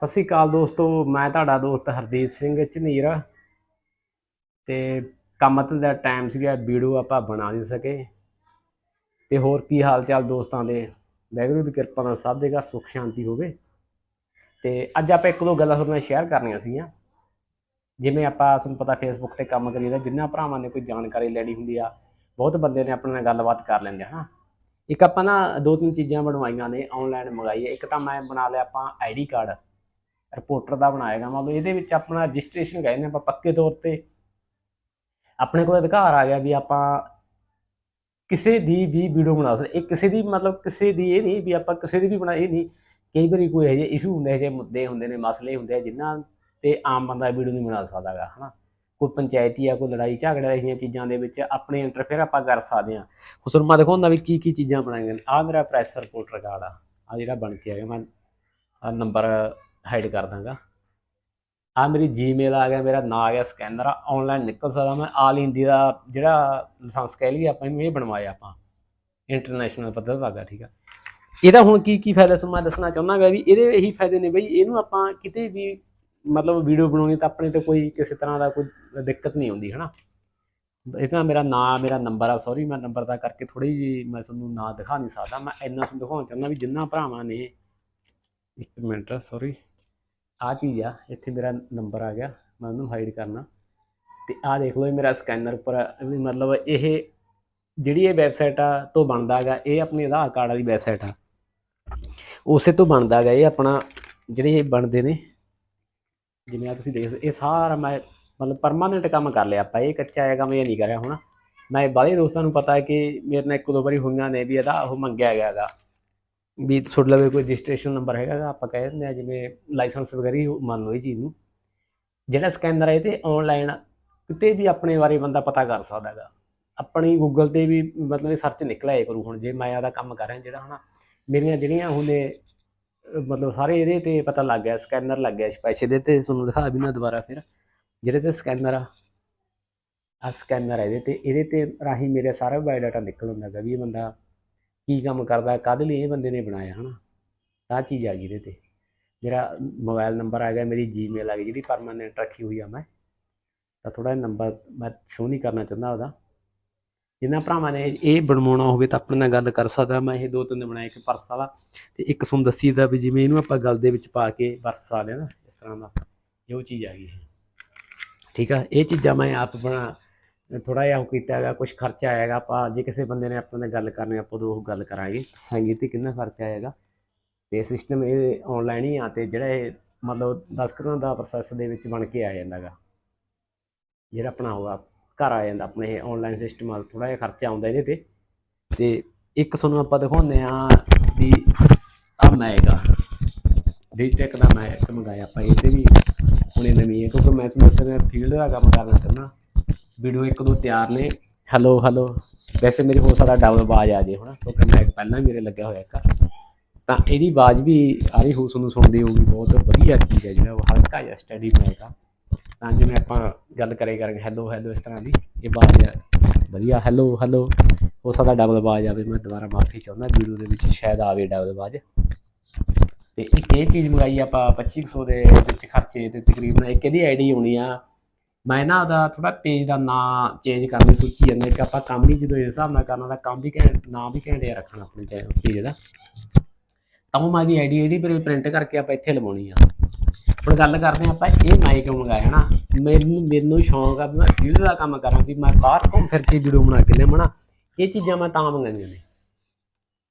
ਸਤਿ ਸ਼੍ਰੀ ਅਕਾਲ ਦੋਸਤੋ, ਮੈਂ ਤੁਹਾਡਾ ਦੋਸਤ ਹਰਦੀਪ ਸਿੰਘ ਝਨੀਰ। ਤੇ ਕੰਮ ਦਾ ਟਾਈਮ ਸੀਗਾ, ਵੀਡੀਓ ਆਪਾਂ ਬਣਾ ਨਹੀਂ ਸਕੇ। ਤੇ ਹੋਰ ਕੀ ਹਾਲ ਚਾਲ ਦੋਸਤਾਂ ਦੇ? ਵਾਹਿਗੁਰੂ ਦੀ ਕਿਰਪਾ ਨਾਲ ਸਭ ਦੇ ਘਰ ਸੁੱਖ ਸ਼ਾਂਤੀ ਹੋਵੇ। ਤੇ ਅੱਜ ਆਪਾਂ ਇੱਕ ਦੋ ਗੱਲਾਂ ਤੁਹਾਡੇ ਨਾਲ ਸ਼ੇਅਰ ਕਰਨੀਆਂ ਸੀਗੀਆਂ। ਜਿਵੇਂ ਆਪਾਂ, ਤੁਹਾਨੂੰ ਪਤਾ ਫੇਸਬੁੱਕ ਤੇ ਕੰਮ ਕਰੀਦਾ, ਜਿੰਨਾ ਭਰਾਵਾਂ ਨੇ ਕੋਈ ਜਾਣਕਾਰੀ ਲੈਣੀ ਹੁੰਦੀ ਆ, ਬਹੁਤ ਬੰਦੇ ਨੇ ਆਪਣੇ ਨਾਲ ਗੱਲਬਾਤ ਕਰ ਲੈਂਦੇ ਹਨਾ? ਇੱਕ ਆਪਾਂ ਨਾ ਦੋ ਤਿੰਨ ਚੀਜ਼ਾਂ ਬਣਵਾਈਆਂ ਨੇ ਆਨਲਾਈਨ ਮੰਗਾਈ ਇੱਕ ਤਾਂ ਮੈਂ ਬਣਾ ਲਿਆ ਆਪਾਂ ਆਈਡੀ ਕਾਰਡ ਰਿਪੋਰਟਰ ਦਾ ਬਣਾਏਗਾ। ਮੰਨ ਲਓ ਇਹਦੇ ਵਿੱਚ ਆਪਣਾ ਰਜਿਸਟ੍ਰੇਸ਼ਨ ਕਹਿੰਦੇ ਆਪਾਂ ਪੱਕੇ ਤੌਰ ਤੇ। ਆਪਣੇ ਕੋਲ ਅਧਿਕਾਰ ਆ ਗਿਆ ਵੀ ਆਪਾਂ ਕਿਸੇ ਦੀ ਵੀ ਵੀਡੀਓ ਬਣਾ ਸਕਦੇ। ਇਹ ਕਿਸੇ ਦੀ ਮਤਲਬ ਕਿਸੇ ਦੀ ਇਹ ਨਹੀਂ ਵੀ ਆਪਾਂ ਕਿਸੇ ਦੀ ਵੀ ਬਣਾ ਇਹ ਨਹੀਂ। ਕਈ ਵਾਰੀ ਕੋਈ ਇਹੋ ਜਿਹੇ ਇਸ਼ੂ ਹੁੰਦੇ ਜਿਹੇ ਮੁੱਦੇ ਹੁੰਦੇ ਨੇ, ਮਸਲੇ ਹੁੰਦੇ ਆ ਜਿਨ੍ਹਾਂ ਤੇ ਆਮ ਬੰਦਾ ਵੀਡੀਓ ਨਹੀਂ ਬਣਾ ਸਕਦਾਗਾ, ਹਨਾ। ਕੋਈ ਪੰਚਾਇਤੀ ਆ, ਕੋਈ ਲੜਾਈ ਝਗੜਾ ਇਹੀਆਂ ਚੀਜ਼ਾਂ ਦੇ ਵਿੱਚ ਆਪਣੇ ਇੰਟਰਫੇਅਰ ਆਪਾਂ ਕਰ ਸਕਦੇ ਆ। ਹੁਣ ਤੁਹਾਨੂੰ ਮੈਂ ਦਿਖਾਉਂਦਾ ਵੀ ਕੀ ਕੀ ਚੀਜ਼ਾਂ ਬਣਾਈਆਂ ਨੇ। ਆ ਮੇਰਾ ਪ੍ਰੈਸ ਰਿਪੋਰਟਰ ਕਾਰਡ ਆ। ਆ ਜਿਹੜਾ ਬਣ ਕੇ ਆ ਗਿਆ ਮੈਂ ਨੰਬਰ ਹਾਈਡ ਕਰ ਦਾਂਗਾ। ਆ ਮੇਰੀ ਜੀਮੇਲ ਆ ਗਿਆ, ਮੇਰਾ ਨਾਂ ਆ ਗਿਆ ਸਕੈਨਰ ਆ ਆਨਲਾਈਨ ਨਿਕਲ ਸਕਦਾ ਮੈਂ ਆਲ ਇੰਡੀਆ ਦਾ ਜਿਹੜਾ ਲਾਇਸੈਂਸ ਕਹਿ ਲਈਏ ਆਪਾਂ, ਇਹਨੂੰ ਇਹ ਬਣਵਾਇਆ ਆਪਾਂ। ਇੰਟਰਨੈਸ਼ਨਲ ਪੱਧਰ ਦਾ ਹੈਗਾ, ਠੀਕ ਆ। ਇਹਦਾ ਹੁਣ ਕੀ ਕੀ ਫਾਇਦਾ ਤੁਹਾਨੂੰ ਮੈਂ ਦੱਸਣਾ ਚਾਹੁੰਦਾਗਾ ਵੀ ਇਹਦੇ ਇਹੀ ਫਾਇਦੇ ਨੇ ਬਈ, ਇਹਨੂੰ ਆਪਾਂ ਕਿਤੇ ਵੀ ਮਤਲਬ ਵੀਡੀਓ ਬਣਾਉਣੀ ਤਾਂ ਆਪਣੇ ਤੇ ਕੋਈ ਕਿਸੇ ਤਰ੍ਹਾਂ ਦਾ ਕੋਈ ਦਿੱਕਤ ਨਹੀਂ ਆਉਂਦੀ, ਹਨਾ। ਇਹ ਤਾਂ ਮੇਰਾ ਨਾਂ, ਮੇਰਾ ਨੰਬਰ ਆ ਸੌਰੀ ਮੈਂ ਨੰਬਰ ਦਾ ਕਰਕੇ ਥੋੜੀ ਜੀ ਮੈਂ ਤੁਹਾਨੂੰ ਨਾਂ ਦਿਖਾ ਨਹੀਂ ਸਕਦਾ, ਮੈਂ ਇੰਨਾ ਤੁਹਾਨੂੰ ਦਿਖਾਉਣਾ ਚਾਹੁੰਦਾ ਵੀ ਜਿੰਨਾ ਭਰਾਵਾਂ ਨੇ, ਇੱਕ ਮਿੰਟ ਸੌਰੀ ਆ ਚੀਜ਼ ਆ, ਇੱਥੇ ਮੇਰਾ ਨੰਬਰ ਆ ਗਿਆ, ਮੈਂ ਉਹਨੂੰ ਹਾਈਡ ਕਰਨਾ। ਤੇ ਆ ਦੇਖ ਲਓ ਇਹ ਮੇਰਾ ਸਕੈਨਰ ਉੱਪਰ ਮਤਲਬ ਇਹ ਜਿਹੜੀ ਇਹ ਵੈਬਸਾਈਟ ਆ, ਤੋਂ ਬਣਦਾ ਹੈਗਾ, ਇਹ ਆਪਣੀ ਆਧਾਰ ਕਾਰਡ ਵਾਲੀ ਵੈਬਸਾਈਟ ਆ। ਉਸੇ ਤੋਂ ਬਣਦਾ ਹੈਗਾ ਇਹ ਆਪਣਾ, ਜਿਹੜੇ ਇਹ ਬਣਦੇ ਨੇ, ਜਿਵੇਂ ਆ ਤੁਸੀਂ ਦੇਖ ਇਹ ਸਾਰਾ ਮੈਂ ਮਤਲਬ ਪਰਮਾਨੈਂਟ ਕੰਮ ਕਰ ਲਿਆ ਆਪਾਂ, ਇਹ ਕੱਚਾ ਆਇਆ ਕੰਮ, ਇਹ ਨਹੀਂ ਕਰਿਆ ਹੁਣ। ਮੈਂ ਬਾਹਲੇ ਦੋਸਤਾਂ ਨੂੰ ਪਤਾ ਹੈ ਕਿ ਮੇਰੇ ਨਾਲ ਇੱਕ ਦੋ ਵਾਰੀ ਹੋਈਆਂ ਨੇ ਵੀ ਇਹਦਾ, ਉਹ ਮੰਗਿਆ ਗਿਆ ਹੈਗਾ। ਵੀ ਤੁਹਾਡੇ ਲਵੇ ਕੋਈ ਰਜਿਸਟ੍ਰੇਸ਼ਨ ਨੰਬਰ ਹੈਗਾ ਆਪਾਂ ਕਹਿ ਦਿੰਦੇ ਆ ਜਿਵੇਂ ਲਾਇਸੈਂਸ ਵਗੈਰਾ ਹੀ ਮੰਨ ਲਓ ਇਹ ਚੀਜ਼ ਨੂੰ। ਜਿਹੜਾ ਸਕੈਨਰ ਹੈ ਇਹ ਤੇ ਆਨਲਾਈਨ ਕਿਤੇ ਵੀ ਆਪਣੇ ਬਾਰੇ ਬੰਦਾ ਪਤਾ ਕਰ ਸਕਦਾ ਹੈਗਾ। ਆਪਣੀ ਗੂਗਲ ਤੇ ਵੀ ਮਤਲਬ ਇਹ ਸਰਚ ਨਿਕਲਿਆ ਕਰੂ ਹੁਣ, ਜੇ ਮੈਂ ਆਦਾ ਕੰਮ ਕਰ ਰਿਹਾ, ਜਿਹੜਾ ਹਨਾ, ਮੇਰੀਆਂ ਜਿਹੜੀਆਂ ਹੁਣੇ, ਮਤਲਬ ਸਾਰੇ ਇਹਦੇ ਤੇ ਪਤਾ ਲੱਗ ਗਿਆ ਸਕੈਨਰ ਲੱਗ ਗਿਆ ਸਪੈਸ਼ਲ ਦੇ ਤੇ ਤੁਹਾਨੂੰ ਦਿਖਾ ਵੀ ਨਾ ਦੁਬਾਰਾ ਫਿਰ। ਜਿਹੜੇ ਤੇ ਸਕੈਨਰ ਆ ਆ ਸਕੈਨਰ ਇਹਦੇ ਤੇ ਇਹਦੇ ਤੇ ਰਾਹੀਂ ਮੇਰਾ ਸਾਰਾ ਬਾਇਓਡਾਟਾ ਨਿਕਲ ਹੁੰਦਾ ਹੈਗਾ ਵੀ ਇਹ ਬੰਦਾ ਕੀ ਕੰਮ ਕਰਦਾ ਕਾਹਦੇ ਲਈ ਇਹ ਬੰਦੇ ਨੇ ਬਣਾਇਆ ਹਨਾ। ਆਹ ਚੀਜ਼ ਆ ਗਈ ਇਹਦੇ ਤੇ। ਮੇਰਾ ਮੋਬਾਈਲ ਨੰਬਰ ਆ ਗਿਆ, ਮੇਰੀ ਜੀਮੇਲ ਆ ਗਈ, ਜਿਹੜੀ ਪਰਮਾਨੈਂਟ ਰੱਖੀ ਹੋਈ ਆ ਮੈਂ। ਤਾਂ ਥੋੜਾ ਨੰਬਰ ਮੈਂ ਸ਼ੋ ਨਹੀਂ ਕਰਨਾ ਚਾਹੁੰਦਾ ਉਹਦਾ। ਜਿੰਨਾ ਭਰਾਵਾਂ ਨੇ ਇਹ ਬਣਵਾਉਣਾ ਹੋਵੇ ਤਾਂ ਆਪਣੇ ਨਾਲ ਗੱਲ ਕਰ ਸਕਦਾ। ਮੈਂ ਇਹ ਦੋ ਤਿੰਨ ਬਣਾਏ, ਇੱਕ ਪਰਸ ਵਾਲਾ ਤੇ ਇੱਕ ਤੁਹਾਨੂੰ ਦੱਸੀ ਦਾ ਵੀ ਜਿਵੇਂ ਇਹਨੂੰ ਆਪਾਂ ਗੱਲ ਦੇ ਵਿੱਚ ਪਾ ਕੇ ਵਰਤ ਸਕਦੇ ਹਾਂ ਨਾ, ਇਸ ਤਰ੍ਹਾਂ ਦਾ। ਇਹ ਉਹ ਚੀਜ਼ ਆ ਗਈ। ਠੀਕ ਆ, ਇਹ ਚੀਜ਼ਾਂ ਮੈਂ ਆਪ ਬਣਾ ਥੋੜਾ ਜਿਹਾ ਉਹ ਕੀਤਾ ਹੈਗਾ ਕੁਝ ਖਰਚਾ ਆਏਗਾ ਆਪਾਂ ਜੇ ਕਿਸੇ ਬੰਦੇ ਨੇ ਆਪਣੇ ਨਾਲ ਗੱਲ ਕਰਨੀ ਆਪਾਂ ਉਦੋਂ ਉਹ ਗੱਲ ਕਰਾਂਗੇ। ਦੱਸਾਂਗੇ ਤੇ ਕਿੰਨਾ ਖਰਚਾ ਆਏਗਾ ਤੇ ਸਿਸਟਮ ਇਹ ਆਨਲਾਈਨ ਹੀ ਆ ਤੇ ਜਿਹੜਾ ਇਹ ਮਤਲਬ 10 ਕਰੋੜ ਦਾ ਪ੍ਰੋਸੈਸ ਦੇ ਵਿੱਚ ਬਣ ਕੇ ਆ ਜਾਂਦਾਗਾ ਜਿਹੜਾ ਆਪਣਾ ਹੋਗਾ ਘਰ ਆ ਜਾਂਦਾ ਆਪਣੇ ਇਹ ਆਨਲਾਈਨ ਸਿਸਟਮ ਆ ਥੋੜਾ ਜਿਹਾ ਖਰਚਾ ਆਉਂਦਾ ਇਹਦੇ ਤੇ। ਤੇ ਇੱਕ ਤੁਹਾਨੂੰ ਆਪਾਂ ਦਿਖਾਉਂਦੇ ਆ ਵੀ ਆ। ਮੈਗਾ ਡਿਜੀਟੈਕ ਦਾ ਮੈਂ ਇੱਕ ਮੰਗਾਇਆ ਆਪਾਂ, ਇਹ ਤੇ ਵੀ ਹੁਣੇ ਨਵੀਂ ਹੈ, ਕਿਉਂਕਿ ਮੈਂ ਤੁਹਾਨੂੰ ਦੱਸਿਆ ਫੀਲਡ ਦਾ ਕੰਮ ਕਰਨਾ ਚਾਹੁੰਦਾ। ਵੀਡੀਓ ਇੱਕ ਦੋ ਤਿਆਰ ਨੇ। ਹੈਲੋ ਹੈਲੋ ਵੈਸੇ ਮੇਰੇ ਹੋ ਸਕਦਾ ਡਬਲ ਆਵਾਜ਼ ਆ ਜੇ ਹੁਣ, ਕਿਉਂਕਿ ਮੈਂ ਪਹਿਲਾਂ ਹੀ ਮੇਰੇ ਲੱਗਿਆ ਹੋਇਆ ਇੱਕ। ਤਾਂ ਇਹਦੀ ਆਵਾਜ਼ ਵੀ ਆ ਰਹੀ ਹੋ ਤੁਹਾਨੂੰ ਸੁਣਦੀ ਹੋਊਗੀ ਬਹੁਤ ਵਧੀਆ ਚੀਜ਼ ਹੈ ਜਿਹੜਾ ਉਹ, ਹਲਕਾ ਜਿਹਾ ਸਟੱਡੀ ਹੋਏਗਾ ਤਾਂ ਜਿਵੇਂ ਆਪਾਂ ਗੱਲ ਕਰੇ ਕਰਾਂਗੇ ਹੈਲੋ ਹੈਲੋ ਇਸ ਤਰ੍ਹਾਂ ਦੀ, ਇਹ ਆਵਾਜ਼ ਵਧੀਆ ਹੈਲੋ ਹੈਲੋ ਹੋ ਸਕਦਾ ਡਬਲ ਆਵਾਜ਼ ਆਵੇ, ਮੈਂ ਦੁਬਾਰਾ ਮਾਫੀ ਚਾਹੁੰਦਾ, ਵੀਡੀਓ ਦੇ ਵਿੱਚ ਸ਼ਾਇਦ ਆਵੇ ਡਬਲ ਆਵਾਜ਼। ਤੇ ਇੱਕ ਇਹ ਚੀਜ਼ ਮੰਗਾਈ ਆਪਾਂ 2500 ਦੇ ਵਿੱਚ ਖਰਚੇ ਤੇ ਤਕਰੀਬਨ ਇੱਕ ਇਹਦੀ ਆਈਡੀ ਹੋਣੀ ਆ ਮੈਂ ਨਾ ਉਹਦਾ ਥੋੜਾ ਪੇਜ ਦਾ ਨਾਂ ਚੇਂਜ ਕਰਨ ਦੀ ਸੋਚੀ ਜਾਂਦਾ ਕਿ ਆਪਾਂ ਕੰਮ ਵੀ ਜਦੋਂ ਇਸ ਹਿਸਾਬ ਨਾਲ ਕਰਨਾ ਤਾਂ ਕੰਮ ਵੀ ਘੈਂਟ, ਨਾਂ ਵੀ ਘੈਂਟ ਜਿਹਾ ਰੱਖਣਾ ਆਪਣੇ ਚੈਨਲ ਪੇਜ ਦਾ। ਤਾਂ ਉਹ ਮੈਂ ਦੀ ਆਈਡੀ ਆਈਡੀ ਪਰ ਪ੍ਰਿੰਟ ਕਰਕੇ ਆਪਾਂ ਇੱਥੇ ਲਵਾਉਣੀ ਆ। ਹੁਣ ਗੱਲ ਕਰਦੇ ਹਾਂ ਆਪਾਂ ਇਹ ਮਾਈਕ ਕਿਉਂ ਮੰਗਾਇਆ ਨਾ ਮੈਨੂੰ ਮੈਨੂੰ ਸ਼ੌਂਕ ਆ ਵੀ ਮੈਂ ਫੀਲਡ ਦਾ ਕੰਮ ਕਰਾਂ, ਵੀ ਮੈਂ ਬਾਹਰ ਘੁੰਮ ਫਿਰ ਕੇ ਵੀਡੀਓ ਬਣਾ ਕੇ ਲਿਆਵਾਂ ਨਾ ਇਹ ਚੀਜ਼ਾਂ ਮੈਂ ਤਾਂ ਮੰਗਾਈਆਂ ਨੇ।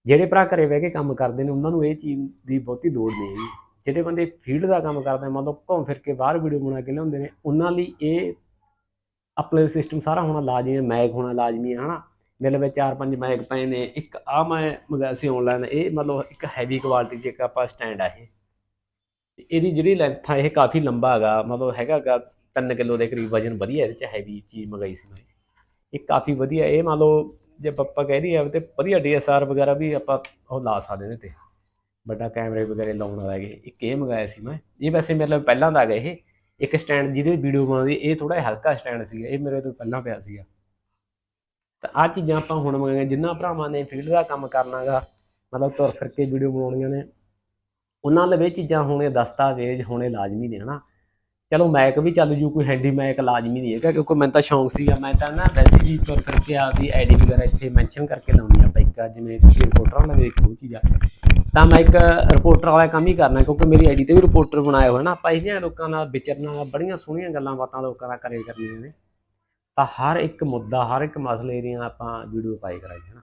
ਜਿਹੜੇ ਭਰਾ ਘਰੇ ਬਹਿ ਕੇ ਕੰਮ ਕਰਦੇ ਨੇ, ਉਹਨਾਂ ਨੂੰ ਇਹ ਚੀਜ਼ ਦੀ ਬਹੁਤੀ ਲੋੜ ਨਹੀਂ ਹੈਗੀ। ਜਿਹੜੇ ਬੰਦੇ ਫੀਲਡ ਦਾ ਕੰਮ ਕਰਦੇ ਆ, ਮਤਲਬ ਘੁੰਮ ਫਿਰ ਕੇ ਬਾਹਰ ਵੀਡੀਓ ਬਣਾ ਕੇ ਲਿਆਉਂਦੇ ਨੇ ਉਹਨਾਂ ਲਈ ਇਹ ਅਪਲਾਈ ਸਿਸਟਮ ਸਾਰਾ ਹੋਣਾ ਲਾਜ਼ਮੀ ਹੈ ਮੈਗ ਹੋਣਾ ਲਾਜ਼ਮੀ ਹੈ ਹਨਾ? ਮੇਰੇ ਵਿੱਚ ਚਾਰ ਪੰਜ ਮੈਗ ਪਏ ਨੇ ਇੱਕ ਆ ਮੈਂ ਮੰਗਾਇਆ ਸੀ ਆਨਲਾਈਨ ਇਹ ਮਤਲਬ ਇੱਕ ਹੈਵੀ ਕੁਆਲਿਟੀ ਚ ਇੱਕ ਆਪਾਂ ਸਟੈਂਡ ਆ ਇਹ। ਇਹਦੀ ਜਿਹੜੀ ਲੈਂਥ ਆ ਇਹ ਕਾਫੀ ਲੰਬਾ ਹੈਗਾ ਮਤਲਬ ਹੈਗਾਗਾ 3 ਕਿਲੋ ਦੇ ਕਰੀਬ ਵਜਨ ਵਧੀਆ ਇਹਦੇ ਚ ਹੈਵੀ ਚੀਜ਼ ਮੰਗਾਈ ਸੀ ਮੈਂ। ਇਹ ਕਾਫੀ ਵਧੀਆ ਇਹ ਮੰਨ ਲਓ ਜੇ ਆਪਾਂ ਕਹਿ ਰਹੀ ਆ ਤੇ ਵਧੀਆ ਡੀਐਸਆਰ ਵਗੈਰਾ ਵੀ ਆਪਾਂ ਉਹ ਲਾ ਸਕਦੇ ਨੇ ਤੇ। ਵੱਡਾ ਕੈਮਰੇ ਵਗੈਰੇ ਲਾਉਣ ਵਾਲਾ ਹੈਗੇ। ਇੱਕ ਇਹ ਮੰਗਾਇਆ ਸੀ ਮੈਂ। ਇਹ ਵੈਸੇ ਮੇਰੇ ਲਈ ਪਹਿਲਾਂ ਦਾ ਹੈਗਾ ਇਹ। ਇੱਕ ਸਟੈਂਡ ਜਿਹਦੇ ਵੀਡੀਓ ਬਣਾਉਂਦੀ, ਇਹ ਥੋੜਾ ਜਿਹਾ ਹਲਕਾ ਸਟੈਂਡ ਸੀਗਾ। ਇਹ ਮੇਰੇ ਤੋਂ ਪਹਿਲਾਂ ਪਿਆ ਸੀਗਾ। ਤਾਂ ਆ ਚੀਜ਼ਾਂ ਆਪਾਂ ਹੁਣ ਮੰਗਾਈਆਂ। ਜਿੰਨਾ ਭਰਾਵਾਂ ਨੇ ਫੀਲਡ ਦਾ ਕੰਮ ਕਰਨਾਗਾ, ਮਤਲਬ ਤੁਰ ਫਿਰ ਕੇ ਵੀਡੀਓ ਬਣਾਉਣੀਆਂ ਨੇ। ਉਹਨਾਂ ਲਵੇ ਇਹ ਚੀਜ਼ਾਂ ਹੋਣੇ ਦਸਤਾਵੇਜ਼ ਹੋਣੇ ਲਾਜ਼ਮੀ ਨੇ, ਹਨਾ। ਚਲੋ ਮੈਕ ਵੀ ਚੱਲ ਜੂ, ਕੋਈ ਹੈਂਡੀ ਮੈਕ ਲਾਜ਼ਮੀ ਨਹੀਂ ਹੈਗਾ, ਕਿਉਂਕਿ ਮੈਨੂੰ ਤਾਂ ਸ਼ੌਂਕ ਸੀਗਾ। ਮੈਂ ਤਾਂ ਨਾ ਵੈਸੇ ਵੀ ਤੁਰ ਫਿਰ ਕੇ ਆਪਦੀ ਆਈਡੀ ਵਗੈਰਾ ਇੱਥੇ ਮੈਂਸ਼ਨ ਕਰਕੇ ਲਾਉਣੀ ਆ ਇੱਕ ਜਿਵੇਂ ਤੁਸੀਂ ਰਿਪੋਰਟਰ ਨਾਲ ਇੱਕ ਉਹ ਤਾਂ ਮੈਂ ਇੱਕ ਰਿਪੋਰਟਰ ਵਾਲਾ ਕੰਮ ਹੀ ਕਰਨਾ, ਕਿਉਂਕਿ ਮੇਰੀ ਆਈਡੀ ਤੇ ਵੀ ਰਿਪੋਰਟਰ ਬਣਾਇਆ ਹੋਇਆ ਨਾ। ਆਪਾਂ ਇਹਨਾਂ ਲੋਕਾਂ ਨਾਲ ਵਿਚਰਨਾ, ਬੜੀਆਂ ਸੋਹਣੀਆਂ ਗੱਲਾਂ ਬਾਤਾਂ ਲੋਕਾਂ ਨਾਲ ਕਰੇ ਕਰਨੀਆਂ ਨੇ। ਤਾਂ ਹਰ ਇੱਕ ਮੁੱਦਾ, ਹਰ ਇੱਕ ਮਸਲੇ ਦੀਆਂ ਆਪਾਂ ਵੀਡੀਓ ਪਾਈ ਕਰਾਈ ਹੈ ਨਾ।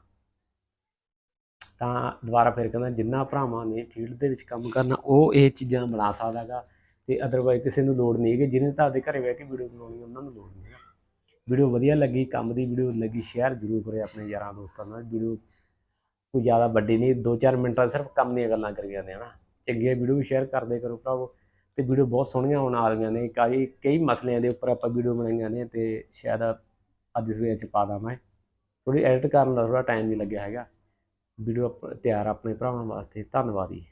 ਤਾਂ ਦੁਬਾਰਾ ਫਿਰ ਕਹਿੰਦਾ, ਜਿੰਨਾ ਭਰਾਵਾਂ ਨੇ ਫੀਲਡ ਦੇ ਵਿੱਚ ਕੰਮ ਕਰਨਾ, ਉਹ ਇਹ ਚੀਜ਼ਾਂ ਬਣਾ ਸਕਦਾਗਾ ਤੇ ਅਦਰਵਾਈਜ਼ ਕਿਸੇ ਨੂੰ ਲੋੜ ਨਹੀਂ ਹੈਗੀ। ਜਿਹਨੇ ਤੁਹਾਡੇ ਆਪਦੇ ਘਰੇ ਬਹਿ ਕੇ ਵੀਡੀਓ ਬਣਾਉਣੀ, ਉਹਨਾਂ ਨੂੰ ਲੋੜ ਨਹੀਂ ਹੈ ਵੀਡੀਓ ਵਧੀਆ ਲੱਗੀ, ਕੰਮ ਦੀ ਵੀਡੀਓ ਲੱਗੀ ਸ਼ੇਅਰ ਜ਼ਰੂਰ ਕਰਿਓ ਆਪਣੇ ਯਾਰਾਂ ਦੋਸਤਾਂ ਨਾਲ। ਵੀਡੀਓ ਕੋਈ ਜ਼ਿਆਦਾ ਵੱਡੀ ਨਹੀਂ 2-4 ਮਿੰਟਾਂ ਸਿਰਫ ਕੰਮ ਦੀਆਂ ਗੱਲਾਂ ਕਰੀ ਜਾਂਦੇ ਹਨਾ ਚੰਗੀਆਂ ਵੀਡੀਓ ਵੀ ਸ਼ੇਅਰ ਕਰਦੇ ਕਰੋ ਭਰਾਵੋ, ਤੇ ਵੀਡੀਓ ਬਹੁਤ ਸੋਹਣੀਆਂ ਆਉਣ ਵਾਲੀਆਂ ਨੇ। ਕਈ ਕਈ ਮਸਲਿਆਂ ਦੇ ਉੱਪਰ ਆਪਾਂ ਵੀਡੀਓ ਬਣਾਈਆਂ ਨੇ ਤੇ ਸ਼ਾਇਦ ਅੱਜ ਸਵੇਰ 'ਚ ਪਾ ਦਾਂ ਮੈਂ ਥੋੜੀ ਐਡਿਟ ਕਰਨ ਦਾ ਥੋੜਾ ਟਾਈਮ ਨਹੀਂ ਲੱਗਿਆ ਹੈਗਾ। ਵੀਡੀਓ ਤਿਆਰ ਆਪਣੇ ਭਰਾਵਾਂ ਵਾਸਤੇ। ਧੰਨਵਾਦ ਜੀ।